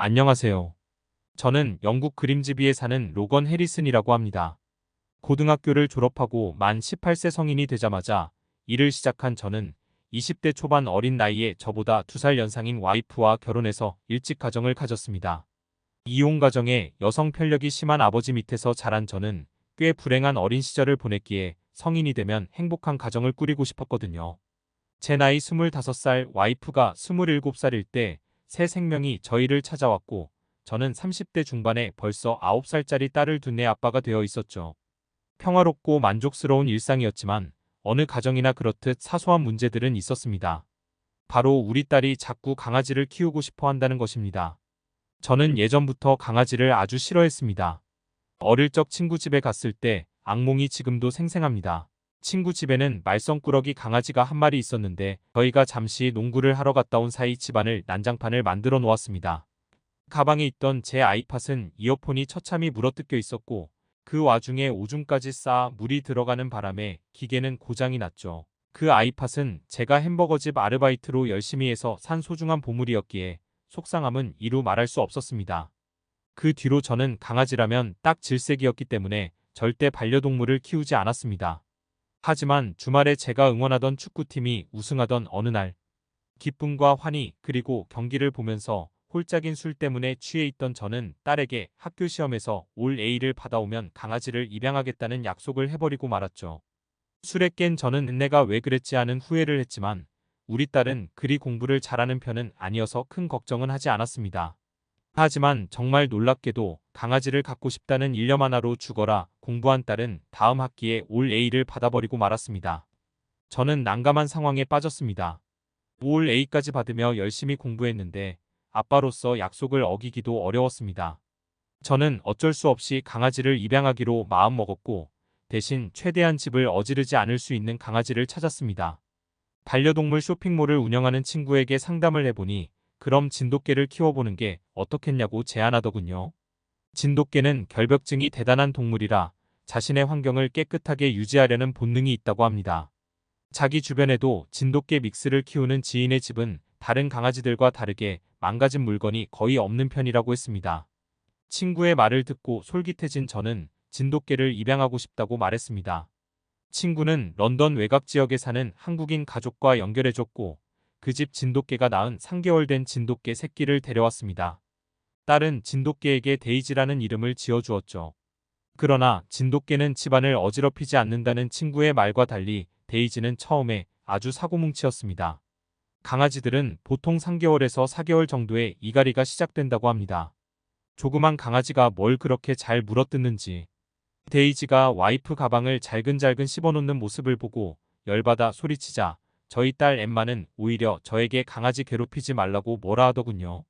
안녕하세요. 저는 영국 그림즈비에 사는 로건 해리슨이라고 합니다. 고등학교를 졸업하고 만 18세 성인이 되자마자 일을 시작한 저는 20대 초반 어린 나이에 저보다 2살 연상인 와이프와 결혼해서 일찍 가정을 가졌습니다. 이혼 가정에 여성 편력이 심한 아버지 밑에서 자란 저는 꽤 불행한 어린 시절을 보냈기에 성인이 되면 행복한 가정을 꾸리고 싶었거든요. 제 나이 25살 와이프가 27살일 때 새 생명이 저희를 찾아왔고 저는 30대 중반에 벌써 9살짜리 딸을 둔애 아빠가 되어 있었죠. 평화롭고 만족스러운 일상이었지만 어느 가정이나 그렇듯 사소한 문제들은 있었습니다. 바로 우리 딸이 자꾸 강아지를 키우고 싶어 한다는 것입니다. 저는 예전부터 강아지를 아주 싫어했습니다. 어릴 적 친구 집에 갔을 때 악몽이 지금도 생생합니다. 친구 집에는 말썽꾸러기 강아지가 한 마리 있었는데 저희가 잠시 농구를 하러 갔다 온 사이 집안을 난장판을 만들어 놓았습니다. 가방에 있던 제 아이팟은 이어폰이 처참히 물어뜯겨 있었고 그 와중에 오줌까지 쌓아 물이 들어가는 바람에 기계는 고장이 났죠. 그 아이팟은 제가 햄버거집 아르바이트로 열심히 해서 산 소중한 보물이었기에 속상함은 이루 말할 수 없었습니다. 그 뒤로 저는 강아지라면 딱 질색이었기 때문에 절대 반려동물을 키우지 않았습니다. 하지만 주말에 제가 응원하던 축구팀이 우승하던 어느 날 기쁨과 환희 그리고 경기를 보면서 홀짝인 술 때문에 취해 있던 저는 딸에게 학교 시험에서 올 A를 받아오면 강아지를 입양하겠다는 약속을 해버리고 말았죠. 술에 깬 저는 내가 왜 그랬지 하는 후회를 했지만 우리 딸은 그리 공부를 잘하는 편은 아니어서 큰 걱정은 하지 않았습니다. 하지만 정말 놀랍게도 강아지를 갖고 싶다는 일념 하나로 죽어라 공부한 딸은 다음 학기에 올 A를 받아버리고 말았습니다. 저는 난감한 상황에 빠졌습니다. 올 A까지 받으며 열심히 공부했는데 아빠로서 약속을 어기기도 어려웠습니다. 저는 어쩔 수 없이 강아지를 입양하기로 마음먹었고 대신 최대한 집을 어지르지 않을 수 있는 강아지를 찾았습니다. 반려동물 쇼핑몰을 운영하는 친구에게 상담을 해보니 그럼 진돗개를 키워보는 게 어떻겠냐고 제안하더군요. 진돗개는 결벽증이 대단한 동물이라 자신의 환경을 깨끗하게 유지하려는 본능이 있다고 합니다. 자기 주변에도 진돗개 믹스를 키우는 지인의 집은 다른 강아지들과 다르게 망가진 물건이 거의 없는 편이라고 했습니다. 친구의 말을 듣고 솔깃해진 저는 진돗개를 입양하고 싶다고 말했습니다. 친구는 런던 외곽 지역에 사는 한국인 가족과 연결해줬고 그 집 진돗개가 낳은 3개월 된 진돗개 새끼를 데려왔습니다. 딸은 진돗개에게 데이지라는 이름을 지어주었죠. 그러나 진돗개는 집안을 어지럽히지 않는다는 친구의 말과 달리 데이지는 처음에 아주 사고뭉치였습니다. 강아지들은 보통 3개월에서 4개월 정도의 이갈이가 시작된다고 합니다. 조그만 강아지가 뭘 그렇게 잘 물어뜯는지. 데이지가 와이프 가방을 잘근잘근 씹어놓는 모습을 보고 열받아 소리치자 저희 딸 엠마는 오히려 저에게 강아지 괴롭히지 말라고 뭐라 하더군요.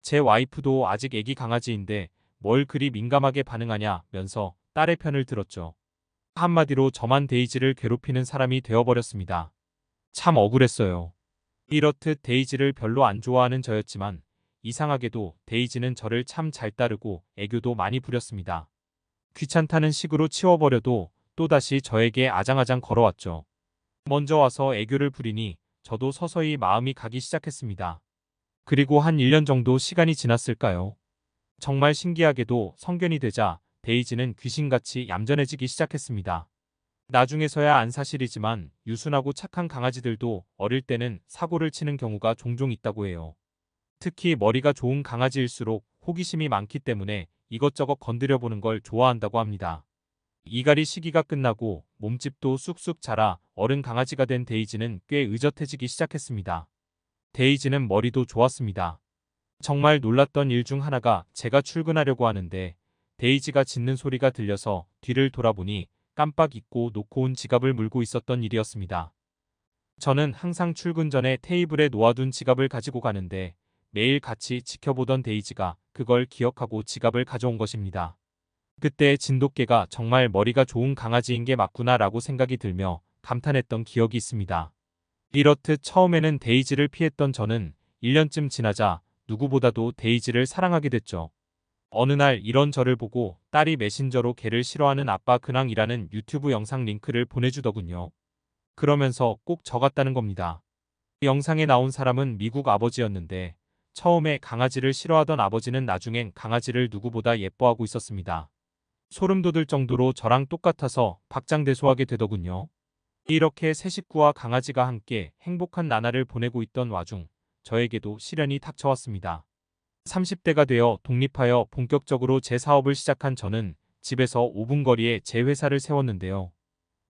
제 와이프도 아직 애기 강아지인데 뭘 그리 민감하게 반응하냐면서 딸의 편을 들었죠. 한마디로 저만 데이지를 괴롭히는 사람이 되어버렸습니다. 참 억울했어요. 이렇듯 데이지를 별로 안 좋아하는 저였지만 이상하게도 데이지는 저를 참 잘 따르고 애교도 많이 부렸습니다. 귀찮다는 식으로 치워버려도 또다시 저에게 아장아장 걸어왔죠. 먼저 와서 애교를 부리니 저도 서서히 마음이 가기 시작했습니다. 그리고 한 1년 정도 시간이 지났을까요? 정말 신기하게도 성견이 되자 데이지는 귀신같이 얌전해지기 시작했습니다. 나중에서야 안 사실이지만 유순하고 착한 강아지들도 어릴 때는 사고를 치는 경우가 종종 있다고 해요. 특히 머리가 좋은 강아지일수록 호기심이 많기 때문에 이것저것 건드려 보는 걸 좋아한다고 합니다. 이갈이 시기가 끝나고 몸집도 쑥쑥 자라 어른 강아지가 된 데이지는 꽤 의젓해지기 시작했습니다. 데이지는 머리도 좋았습니다. 정말 놀랐던 일 중 하나가 제가 출근하려고 하는데 데이지가 짖는 소리가 들려서 뒤를 돌아보니 깜빡 잊고 놓고 온 지갑을 물고 있었던 일이었습니다. 저는 항상 출근 전에 테이블에 놓아둔 지갑을 가지고 가는데 매일 같이 지켜보던 데이지가 그걸 기억하고 지갑을 가져온 것입니다. 그때 진돗개가 정말 머리가 좋은 강아지인 게 맞구나 라고 생각이 들며 감탄했던 기억이 있습니다. 이렇듯 처음에는 데이지를 피했던 저는 1년쯤 지나자 누구보다도 데이지를 사랑하게 됐죠. 어느 날 이런 저를 보고 딸이 메신저로 개를 싫어하는 아빠 근황이라는 유튜브 영상 링크를 보내주더군요. 그러면서 꼭 저 같다는 겁니다. 영상에 나온 사람은 미국 아버지였는데 처음에 강아지를 싫어하던 아버지는 나중엔 강아지를 누구보다 예뻐하고 있었습니다. 소름 돋을 정도로 저랑 똑같아서 박장대소하게 되더군요. 이렇게 새 식구와 강아지가 함께 행복한 나날을 보내고 있던 와중 저에게도 시련이 닥쳐왔습니다. 30대가 되어 독립하여 본격적으로 제 사업을 시작한 저는 집에서 5분 거리에 제 회사를 세웠는데요.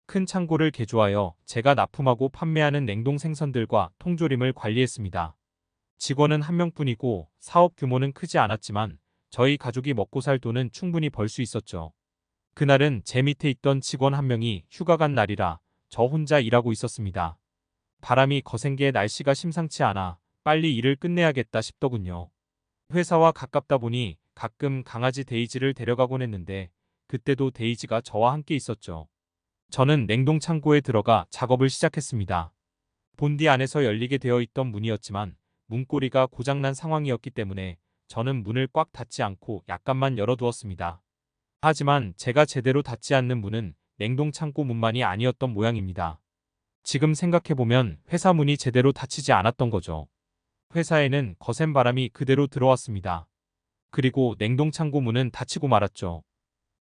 큰 창고를 개조하여 제가 납품하고 판매하는 냉동 생선들과 통조림을 관리했습니다. 직원은 한 명뿐이고 사업 규모는 크지 않았지만 저희 가족이 먹고 살 돈은 충분히 벌 수 있었죠. 그날은 제 밑에 있던 직원 한 명이 휴가 간 날이라 저 혼자 일하고 있었습니다. 바람이 거센 게 날씨가 심상치 않아 빨리 일을 끝내야겠다 싶더군요. 회사와 가깝다 보니 가끔 강아지 데이지를 데려가곤 했는데 그때도 데이지가 저와 함께 있었죠. 저는 냉동 창고에 들어가 작업을 시작했습니다. 본디 안에서 열리게 되어 있던 문이었지만 문고리가 고장난 상황이었기 때문에 저는 문을 꽉 닫지 않고 약간만 열어두었습니다. 하지만 제가 제대로 닫지 않는 문은 냉동 창고 문만이 아니었던 모양입니다. 지금 생각해보면 회사 문이 제대로 닫히지 않았던 거죠. 회사에는 거센 바람이 그대로 들어왔습니다. 그리고 냉동 창고 문은 닫히고 말았죠.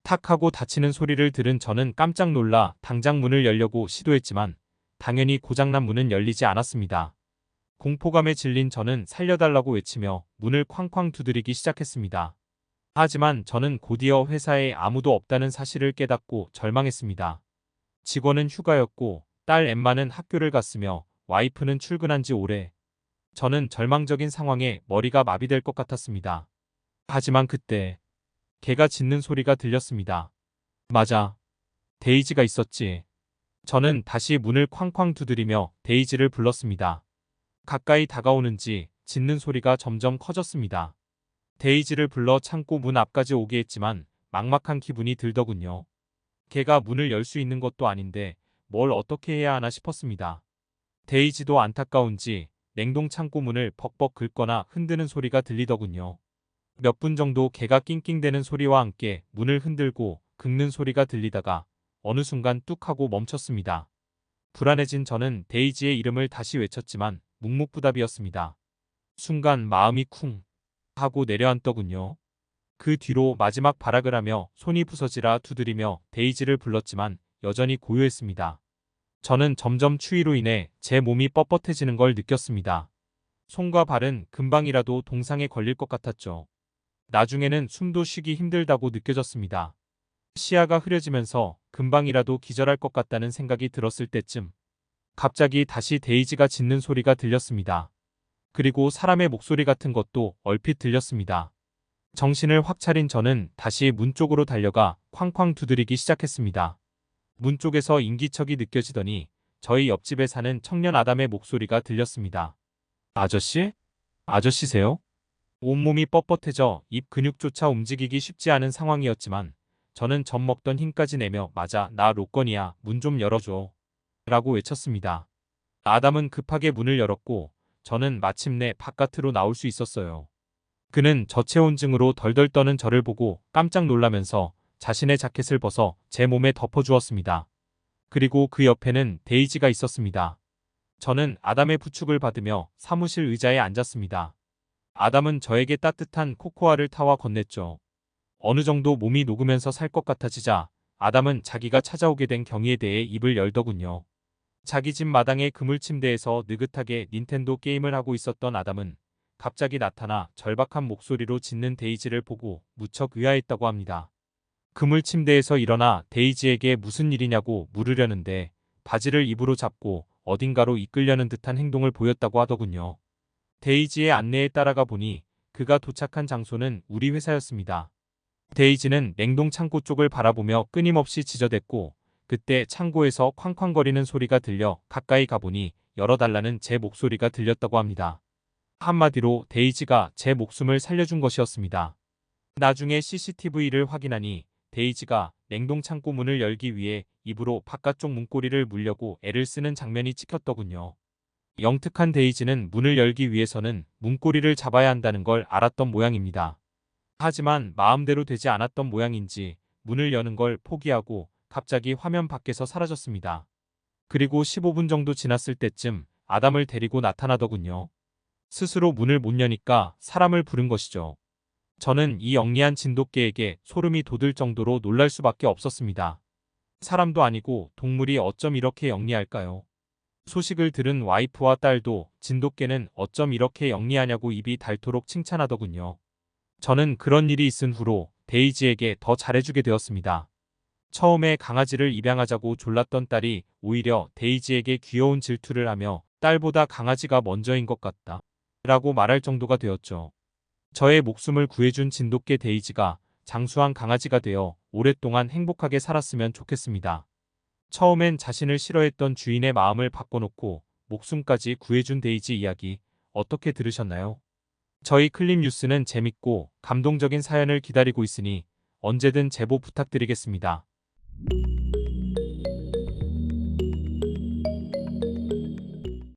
탁 하고 닫히는 소리를 들은 저는 깜짝 놀라 당장 문을 열려고 시도했지만 당연히 고장난 문은 열리지 않았습니다. 공포감에 질린 저는 살려달라고 외치며 문을 쾅쾅 두드리기 시작했습니다. 하지만 저는 곧이어 회사에 아무도 없다는 사실을 깨닫고 절망했습니다. 직원은 휴가였고 딸 엠마는 학교를 갔으며 와이프는 출근한 지 오래. 저는 절망적인 상황에 머리가 마비될 것 같았습니다. 하지만 그때 개가 짖는 소리가 들렸습니다. 맞아. 데이지가 있었지. 저는 다시 문을 쾅쾅 두드리며 데이지를 불렀습니다. 가까이 다가오는지 짖는 소리가 점점 커졌습니다. 데이지를 불러 창고 문 앞까지 오게 했지만 막막한 기분이 들더군요. 개가 문을 열 수 있는 것도 아닌데 뭘 어떻게 해야 하나 싶었습니다. 데이지도 안타까운지 냉동 창고 문을 벅벅 긁거나 흔드는 소리가 들리더군요. 몇 분 정도 개가 낑낑대는 소리와 함께 문을 흔들고 긁는 소리가 들리다가 어느 순간 뚝 하고 멈췄습니다. 불안해진 저는 데이지의 이름을 다시 외쳤지만 묵묵부답이었습니다. 순간 마음이 쿵 하고 내려앉더군요. 그 뒤로 마지막 발악을 하며 손이 부서지라 두드리며 데이지를 불렀지만 여전히 고요했습니다. 저는 점점 추위로 인해 제 몸이 뻣뻣해지는 걸 느꼈습니다. 손과 발은 금방이라도 동상에 걸릴 것 같았죠. 나중에는 숨도 쉬기 힘들다고 느껴졌습니다. 시야가 흐려지면서 금방이라도 기절할 것 같다는 생각이 들었을 때쯤 갑자기 다시 데이지가 짖는 소리가 들렸습니다. 그리고 사람의 목소리 같은 것도 얼핏 들렸습니다. 정신을 확 차린 저는 다시 문 쪽으로 달려가 쾅쾅 두드리기 시작했습니다. 문 쪽에서 인기척이 느껴지더니 저희 옆집에 사는 청년 아담의 목소리가 들렸습니다. 아저씨? 아저씨세요? 온몸이 뻣뻣해져 입 근육조차 움직이기 쉽지 않은 상황이었지만 저는 젖 먹던 힘까지 내며 맞아 나 로건이야 문 좀 열어줘 라고 외쳤습니다. 아담은 급하게 문을 열었고 저는 마침내 바깥으로 나올 수 있었어요. 그는 저체온증으로 덜덜 떠는 저를 보고 깜짝 놀라면서 자신의 자켓을 벗어 제 몸에 덮어주었습니다. 그리고 그 옆에는 데이지가 있었습니다. 저는 아담의 부축을 받으며 사무실 의자에 앉았습니다. 아담은 저에게 따뜻한 코코아를 타와 건넸죠. 어느 정도 몸이 녹으면서 살 것 같아지자 아담은 자기가 찾아오게 된 경위에 대해 입을 열더군요. 자기 집 마당의 그물 침대에서 느긋하게 닌텐도 게임을 하고 있었던 아담은 갑자기 나타나 절박한 목소리로 짖는 데이지를 보고 무척 의아했다고 합니다. 그물 침대에서 일어나 데이지에게 무슨 일이냐고 물으려는데 바지를 입으로 잡고 어딘가로 이끌려는 듯한 행동을 보였다고 하더군요. 데이지의 안내에 따라가 보니 그가 도착한 장소는 우리 회사였습니다. 데이지는 냉동 창고 쪽을 바라보며 끊임없이 지저댔고 그때 창고에서 쾅쾅거리는 소리가 들려 가까이 가보니 열어달라는 제 목소리가 들렸다고 합니다. 한마디로 데이지가 제 목숨을 살려준 것이었습니다. 나중에 CCTV를 확인하니 데이지가 냉동 창고 문을 열기 위해 입으로 바깥쪽 문고리를 물려고 애를 쓰는 장면이 찍혔더군요. 영특한 데이지는 문을 열기 위해서는 문고리를 잡아야 한다는 걸 알았던 모양입니다. 하지만 마음대로 되지 않았던 모양인지 문을 여는 걸 포기하고 갑자기 화면 밖에서 사라졌습니다. 그리고 15분 정도 지났을 때쯤 아담을 데리고 나타나더군요. 스스로 문을 못 여니까 사람을 부른 것이죠. 저는 이 영리한 진돗개에게 소름이 돋을 정도로 놀랄 수밖에 없었습니다. 사람도 아니고 동물이 어쩜 이렇게 영리할까요? 소식을 들은 와이프와 딸도 진돗개는 어쩜 이렇게 영리하냐고 입이 닳도록 칭찬하더군요. 저는 그런 일이 있은 후로 데이지에게 더 잘해주게 되었습니다. 처음에 강아지를 입양하자고 졸랐던 딸이 오히려 데이지에게 귀여운 질투를 하며 딸보다 강아지가 먼저인 것 같다. 라고 말할 정도가 되었죠. 저의 목숨을 구해준 진돗개 데이지가 장수한 강아지가 되어 오랫동안 행복하게 살았으면 좋겠습니다. 처음엔 자신을 싫어했던 주인의 마음을 바꿔놓고 목숨까지 구해준 데이지 이야기 어떻게 들으셨나요? 저희 클립 뉴스는 재밌고 감동적인 사연을 기다리고 있으니 언제든 제보 부탁드리겠습니다.